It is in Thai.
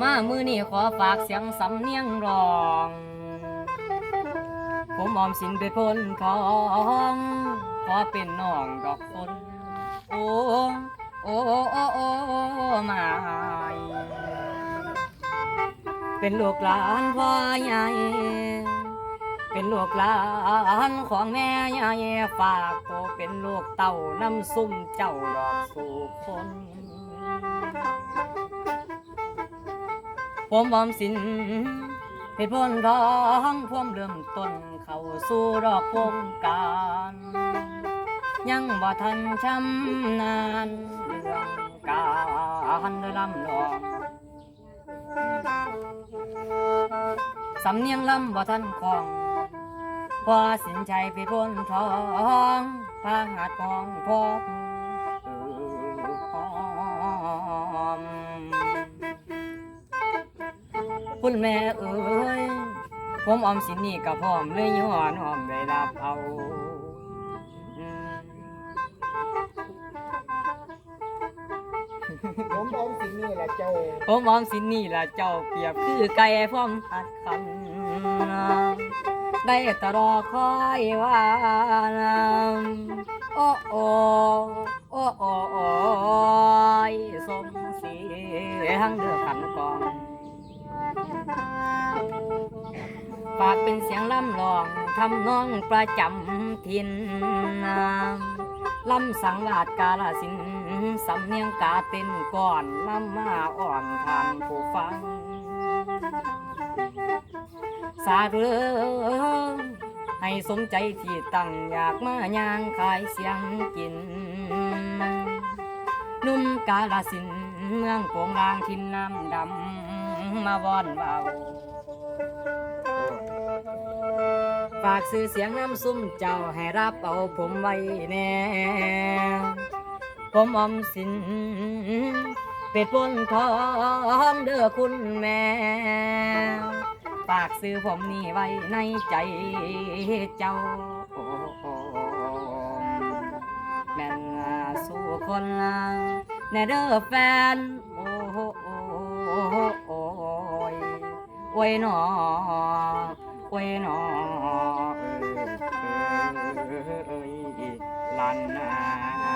มามือนี่ขอฝากเสียงสำเนียงร้อง ผมออมสินเป็นพลทอง ขอเป็นน้องดอกคนโอ้โอ้โอ้โอ้มา เป็นลูกหลานพ่อใหญ่ เป็นลูกหลานของแม่ใหญ่ฝากโตเป็นลูกเต่าน้ำซุ่มเจ้าดอกสู่คน ผมออมสินเพชรพลทองพวมเริ่มต้นเข้าสู่ดอกวงการ ยังบ่ทันชำนาญเรื่องการเดินลำลองสำเนียงลำบ่ทันคล่องพอสินใจไปพ้นทองพาหาดของพบเอ คุณแม่เอ้ยผมออมสินนี่กับพร้อมเลยย้อนหอมได้รับเอาอืมผมออมสินนี่แหละเจ้า ผมออมสินนี่ล่ะเจ้าเปรียบคือไก่พร้อมหัดคันได้แตรอคอยว่านำโอ้โอ้โอ้โอ้โอ้ยสมเสียงเดือขันกอง ฝากเป็นเสียงล่ำลองทำนองประจำทินลำสังวาดกาลสินสำเนียงกาเต้นก่อนลำมาอ่อนทานผู้ฟัง สาเรือให้สมใจที่ตั้งอยากมาย่างขายเสียงกิน นุ่มกาลสินเมืองโปงลางทินน้ำดำ มาว่อนเบา ฝากซื้อเสียงน้ำซุ่มเจ้าให้รับเอาผมไว้แน่ ผมอมสินเป็ดบนทองเด้อคุณแม่ ฝากซื้อผมนี่ไว้ในใจเจ้า แม่นสู่คนแน่เด้อแฟน โอ้โอ้โอ้โอ้ยโอ้ยหนอานนา